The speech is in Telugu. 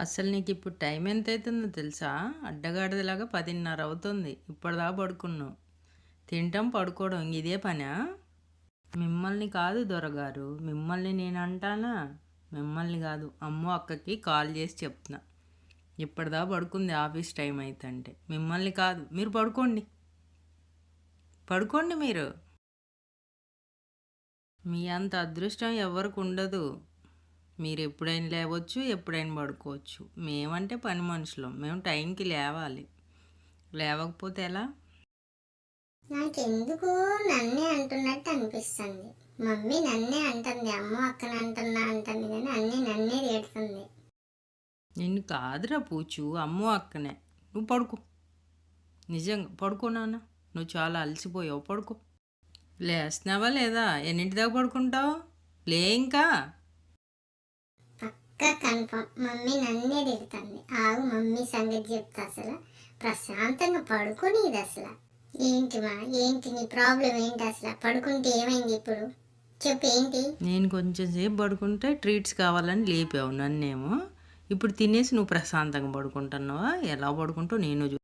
అసలు నీకు ఇప్పుడు టైం ఎంత అవుతుందో తెలుసా? అడ్డగాడిదలాగా పదిన్నర అవుతుంది ఇప్పటిదాకా పడుకున్నావు? తింటాం పడుకోవడం ఇదే పనా? మిమ్మల్ని కాదు దొరగారు. మిమ్మల్ని నేను అంటానా మిమ్మల్ని కాదు. అమ్మో అక్కకి కాల్ చేసి చెప్తున్నా. ఇప్పటిదా పడుకుంది ఆఫీస్ టైం అవుతుంటే మిమ్మల్ని కాదు. మీరు పడుకోండి. పడుకోండి మీరు. మీ అంత అదృష్టం ఎవరికి ఉండదు మీరు ఎప్పుడైనా లేవచ్చు ఎప్పుడైనా పడుకోవచ్చు. మేమంటే పని మనుషులం. మేము టైంకి లేవాలి. లేవకపోతే ఎలా? నాకెందుకు నన్నే అంటున్నట్టు అనిపిస్తుంది. మమ్మీ నన్నే అంటుంది అమ్మ అక్కన అంటున్నా అంటుంది కానీ అన్నీ నన్నే తిడుతుంది. నిన్ను కాదురా పూచు అమ్మో అక్కనే. నువ్వు పడుకో. నిజంగా. పడుకో నాన్న. నువ్వు చాలా అలసిపోయావు. పడుకో. లేస్తున్నావా లేదా? ఎన్నింటి దాకా పడుకుంటావు? లే ఇంకా. పక్క మమ్మీ నన్నే తిడుతుంది. ఆగు మమ్మీ సంగతి చెప్తా అసలు. ప్రశాంతంగా పడుకోనిది అసలు. ఏంటి మా ఏంటి నీ ప్రాబ్లం ఏంటి అసలు? పడుకుంటే ఏమైంది ఇప్పుడు? చెప్పు ఏంటి? నేను కొంచెం సేపు పడుకుంటే ట్రీట్స్ కావాలని లేపావు నన్నేమో. ఇప్పుడు తినేసి నువ్వు ప్రశాంతంగా పడుకుంటున్నావా? ఎలా పడుకుంటావు? నేను